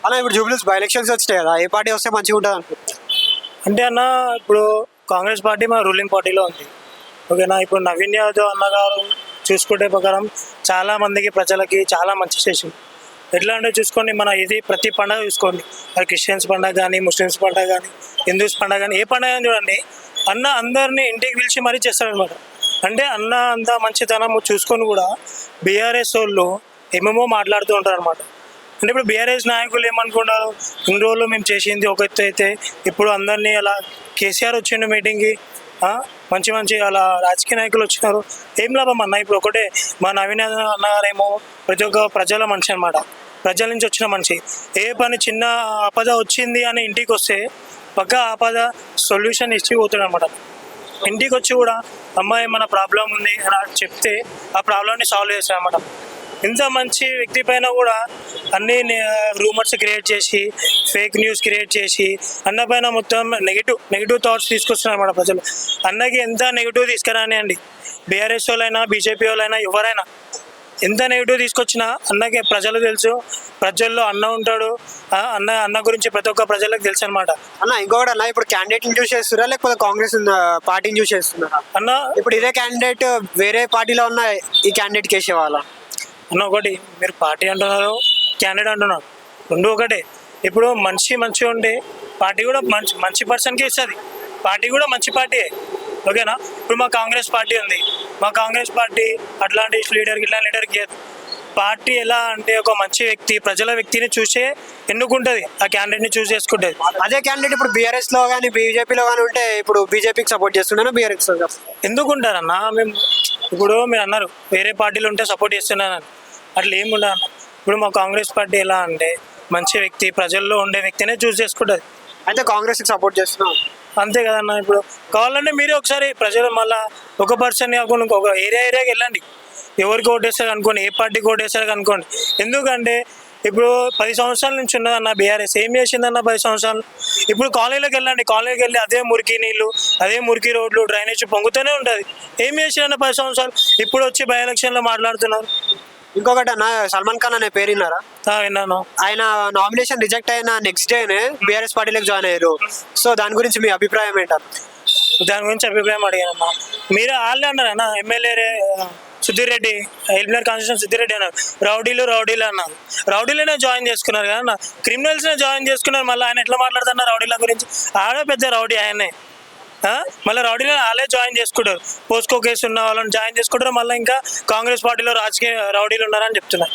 అలా ఇప్పుడు జూబ్లీస్ by elections వచ్చినాయి కదా ఏ పార్టీ వస్తే మంచిగా ఉంటుంది అనుకుంటున్నారు అంటే అన్న ఇప్పుడు కాంగ్రెస్ పార్టీ మన రూలింగ్ పార్టీలో ఉంది. ఓకేనా? ఇప్పుడు నవీన్ యాదవ్ అన్నగారు చూసుకుంటే ప్రకారం చాలా మందికి ప్రజలకి చాలా మంచి చేసింది ఎట్లా అంటే చూసుకోండి మన ఇది ప్రతి పండగ చూసుకోండి. అది క్రిస్టియన్స్ పండగ కానీ ముస్లిమ్స్ పండగ కానీ హిందూస్ పండగ కానీ ఏ పండగ అని చూడండి అన్న అందరినీ ఇంటికి పిలిచి మరీ చేస్తారనమాట అంటే అన్న అంత మంచితనం చూసుకొని కూడా బీఆర్ఎస్ వాళ్ళు ఏమేమో మాట్లాడుతూ ఉంటారు అనమాట అంటే ఇప్పుడు బీఆర్ఎస్ నాయకులు ఏమనుకుంటారు? ఇన్ని రోజులు మేము చేసింది ఒక ఎత్తు అయితే ఇప్పుడు అందరినీ అలా కేసీఆర్ వచ్చిండు మీటింగ్కి మంచి మంచి అలా రాజకీయ నాయకులు వచ్చినారు. ఏం లాభం అన్న? ఇప్పుడు ఒకటే మా నవీన్ అన్నగారేమో ప్రతి ఒక్క ప్రజల మనిషి అనమాట ప్రజల నుంచి వచ్చిన మనిషి. ఏ పని చిన్న ఆపద వచ్చింది అని ఇంటికి వస్తే పక్క ఆపద సొల్యూషన్ ఇచ్చి పోతాడు అనమాట ఇంటికి వచ్చి కూడా అమ్మాయి మన ప్రాబ్లం ఉంది? అని చెప్తే ఆ ప్రాబ్లమ్ని సాల్వ్ చేస్తాడనమాట ఇంత మంచి వ్యక్తి పైన కూడా అన్ని రూమర్స్ క్రియేట్ చేసి ఫేక్ న్యూస్ క్రియేట్ చేసి అన్న పైన మొత్తం నెగిటివ్ నెగిటివ్ థాట్స్ తీసుకొస్తున్నారు అన్నమాట ప్రజలు. అన్నకి ఎంత నెగిటివ్ తీసుకురాని అండి? బీఆర్ఎస్ వాళ్ళైనా బీజేపీ వాళ్ళైనా ఎవరైనా ఎంత నెగిటివ్ తీసుకొచ్చినా అన్నకి ప్రజలు తెలుసు. ప్రజల్లో అన్న ఉంటాడు. అన్న అన్న గురించి ప్రతి ఒక్క ప్రజలకు తెలుసు అనమాట అన్న ఇంకొకటి అన్న ఇప్పుడు క్యాండిడేట్ని చూస్ చేస్తున్నారా? లేకపోతే కాంగ్రెస్ పార్టీని చూస్ చేస్తున్నారా? అన్న ఇప్పుడు ఇదే క్యాండిడేట్ వేరే పార్టీలో ఉన్న ఈ క్యాండిడేట్కి వేసేవాళ్ళ? అన్న ఒకటి. మీరు పార్టీ అంటున్నారు క్యాండిడేట్ అంటున్నారు. రెండు ఒకటే. ఇప్పుడు మనిషి మంచిగా ఉండి పార్టీ కూడా మంచి మంచి పర్సన్కి ఇస్తుంది. పార్టీ కూడా మంచి పార్టీ ఓకేనా? ఇప్పుడు మా కాంగ్రెస్ పార్టీ ఉంది. మా కాంగ్రెస్ పార్టీ అట్లాంటి లీడర్కి ఇట్లా లీడర్కి పార్టీ ఎలా అంటే ఒక మంచి వ్యక్తి ప్రజల వ్యక్తిని చూసే ఎన్నుకుంటుంది. ఆ క్యాండిడేట్ని చూస్ చేసుకుంటుంది. అదే క్యాండిడేట్ ఇప్పుడు బీఆర్ఎస్లో కానీ బీజేపీలో కానీ ఉంటే ఇప్పుడు బీజేపీకి సపోర్ట్ చేస్తున్నాను బీఆర్ఎస్ ఎందుకు ఉంటారన్న? మేము ఇప్పుడు మీరు అన్నారు వేరే పార్టీలు ఉంటే సపోర్ట్ చేస్తున్నానని అట్లా ఏమి ఉండదు ఇప్పుడు మా కాంగ్రెస్ పార్టీ ఎలా అంటే మంచి వ్యక్తి ప్రజల్లో ఉండే వ్యక్తినే చూస్ చేసుకుంటుంది. అయితే కాంగ్రెస్ సపోర్ట్ చేస్తున్నాం అంతే కదన్న ఇప్పుడు. కావాలంటే మీరే ఒకసారి ప్రజలు మళ్ళా ఒక పర్సన్ కాకుండా ఇంకొక ఏరియా ఏరియాకి వెళ్ళండి. ఎవరికి ఓటేస్తారు అనుకోండి ఏ పార్టీకి ఓటేస్తారు అనుకోండి. ఎందుకంటే ఇప్పుడు పది సంవత్సరాల నుంచి ఉన్నదన్న బీఆర్ఎస్ ఏం చేసిందన్న పది సంవత్సరాలు? ఇప్పుడు కాలనీలోకి వెళ్ళండి కాలనీకి వెళ్ళి అదే మురికి నీళ్ళు అదే మురికి రోడ్లు డ్రైనేజ్ పొంగుతూనే ఉంటుంది. ఏం చేసిందన్న పది సంవత్సరాలు? ఇప్పుడు వచ్చి బై ఎలక్షన్లో మాట్లాడుతున్నారు. ఇంకొకటి అన్న సల్మాన్ ఖాన్ అనే పేరు విన్నారా? విన్నాను. ఆయన నామినేషన్ రిజెక్ట్ అయిన నెక్స్ట్ డేనే బీఆర్ఎస్ పార్టీలోకి జాయిన్ అయ్యారు. సో దాని గురించి మీ అభిప్రాయం ఏంటారు దాని గురించి అభిప్రాయం అడిగానమ్మా మీరు వాళ్ళే అన్నారన్న ఎమ్మెల్యే సుధీర్ రెడ్డి ఎల్బినర్ కాన్స్టిట్యూషన్ సుధీర్ రెడ్డి అన్నారు. రౌడీలు రౌడీలు అన్నారు. రౌడీలనే జాయిన్ చేసుకున్నారు కదా క్రిమినల్స్నే జాయిన్ చేసుకున్నారు. మళ్ళీ ఆయన ఎట్లా మాట్లాడుతున్నారు రౌడీల గురించి? ఆడే పెద్ద రౌడీ ఆయనే. మళ్ళీ రౌడీలో వాళ్ళే జాయిన్ చేసుకుంటారు. పోస్కో కేసు ఉన్న వాళ్ళని జాయిన్ చేసుకుంటారు. మళ్ళీ ఇంకా కాంగ్రెస్ పార్టీలో రాజకీయ రౌడీలు ఉన్నారని చెప్తున్నారు.